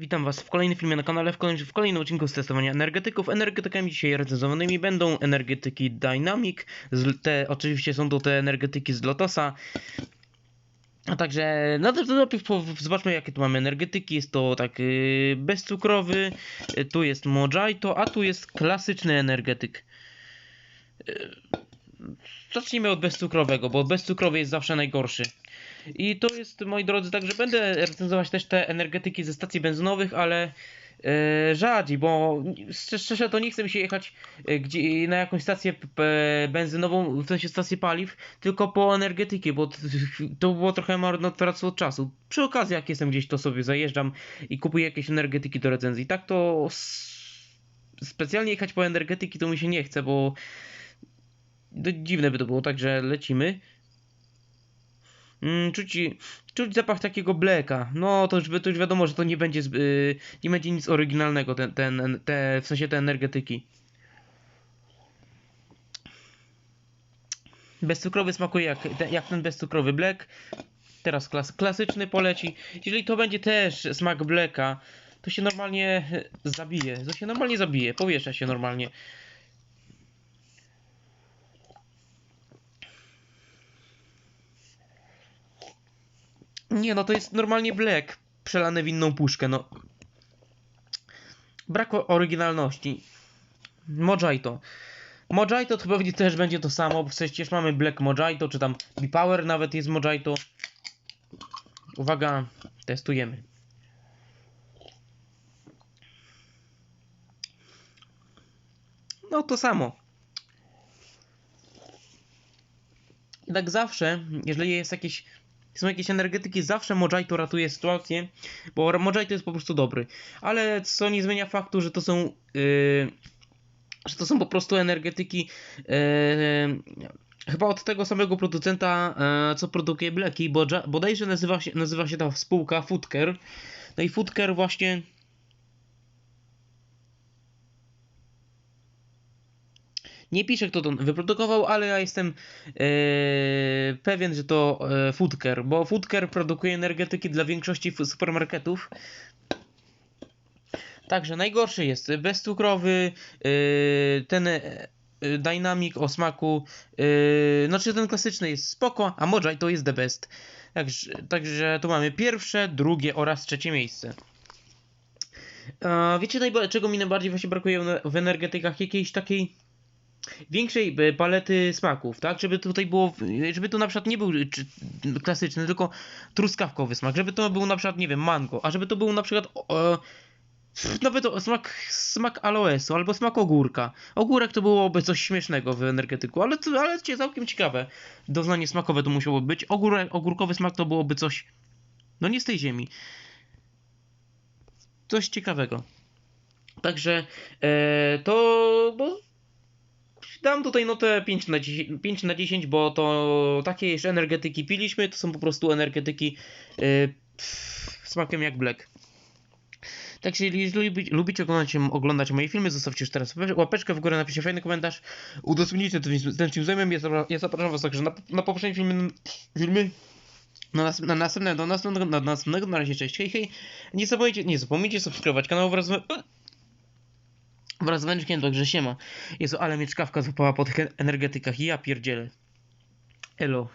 Witam Was w kolejnym filmie na kanale, w kolejnym, w kolejnym odcinku z testowania energetyków. Energetykami dzisiaj recenzowanymi będą energetyki Dynamic, te, oczywiście są to te energetyki z Lotosa. A także, no to, najpierw zobaczmy jakie tu mamy energetyki. Jest to tak yy, bezcukrowy, yy, tu jest Mojito, a tu jest klasyczny energetyk. Yy, zacznijmy od bezcukrowego, bo bezcukrowy jest zawsze najgorszy. I to jest, moi drodzy, także będę recenzować też te energetyki ze stacji benzynowych, ale e, rzadziej, bo szczerze, to nie chce mi się jechać e, gdzie, na jakąś stację benzynową, w sensie stację paliw, tylko po energetyki, bo to było trochę marnotrawstwo czasu. Przy okazji, jak jestem gdzieś, to sobie zajeżdżam i kupuję jakieś energetyki do recenzji. Tak to specjalnie jechać po energetyki to mi się nie chce, bo to dziwne by to było, także lecimy. Mm, czuć, czuć zapach takiego bleka. No to już, to już wiadomo, że to nie będzie, zb- y, nie będzie nic oryginalnego, ten, ten, te, w sensie te energetyki. Bezcukrowy smakuje jak, te, jak ten bezcukrowy black. Teraz klas, klasyczny poleci. Jeżeli to będzie też smak bleka, to się normalnie e, zabije. To się normalnie zabije. Powiesza się normalnie. Nie, no to jest normalnie black przelane w inną puszkę, no. Brak oryginalności. Mojito. Mojito to pewnie też będzie to samo, bo przecież mamy Black Mojito, czy tam B-Power nawet jest Mojito. Uwaga, testujemy. No to samo. Tak zawsze, jeżeli jest jakieś są jakieś energetyki, zawsze Mojito ratuje sytuację, bo Mojito jest po prostu dobry. Ale co nie zmienia faktu, że to są yy, że to są po prostu energetyki yy, chyba od tego samego producenta, yy, co produkuje Blacki, bo bodajże nazywa się, nazywa się ta spółka Foodcare. No i Foodcare właśnie Nie pisze kto to wyprodukował, ale ja jestem e, pewien, że to e, Foodcare, bo Foodcare produkuje energetyki dla większości supermarketów. Także najgorszy jest bezcukrowy, e, ten Dynamic o smaku, e, znaczy ten klasyczny jest spoko, a Mojito jest the best. Także, także tu mamy pierwsze, drugie oraz trzecie miejsce. E, wiecie czego mi najbardziej właśnie brakuje w energetykach? Jakiejś takiej większej e, palety smaków, tak? Żeby tutaj było, żeby to na przykład nie był czy, klasyczny, tylko truskawkowy smak, żeby to był na przykład, nie wiem, mango, a żeby to był na przykład e, nawet o, smak, smak aloesu albo smak ogórka. Ogórek to byłoby coś śmiesznego w energetyku, ale, ale całkiem ciekawe. Doznanie smakowe to musiało być. Ogórek, ogórkowy smak to byłoby coś, no nie z tej ziemi. Coś ciekawego. Także e, to, no, Dam tutaj notę 5 na 10, 5 na 10 bo to takie jeszcze energetyki piliśmy, to są po prostu energetyki yy, smakiem jak black. Także jeżeli lubi, lubicie oglądać, oglądać moje filmy, zostawcie już teraz łape- łapeczkę w górę, napiszcie fajny komentarz, udostępnijcie ten, film- zapra- ja zapraszam was także na, na poprzednie filmy, filmy. Na, nas, na następne, do następnego, na następnego, na razie cześć, hej hej, nie zapomnijcie, nie zapomnijcie subskrybować kanał wraz z, wraz z Węczkiem, także siema. Jezu, ale mnie czkawka złapała po tych energetykach. Ja pierdzielę. Elo.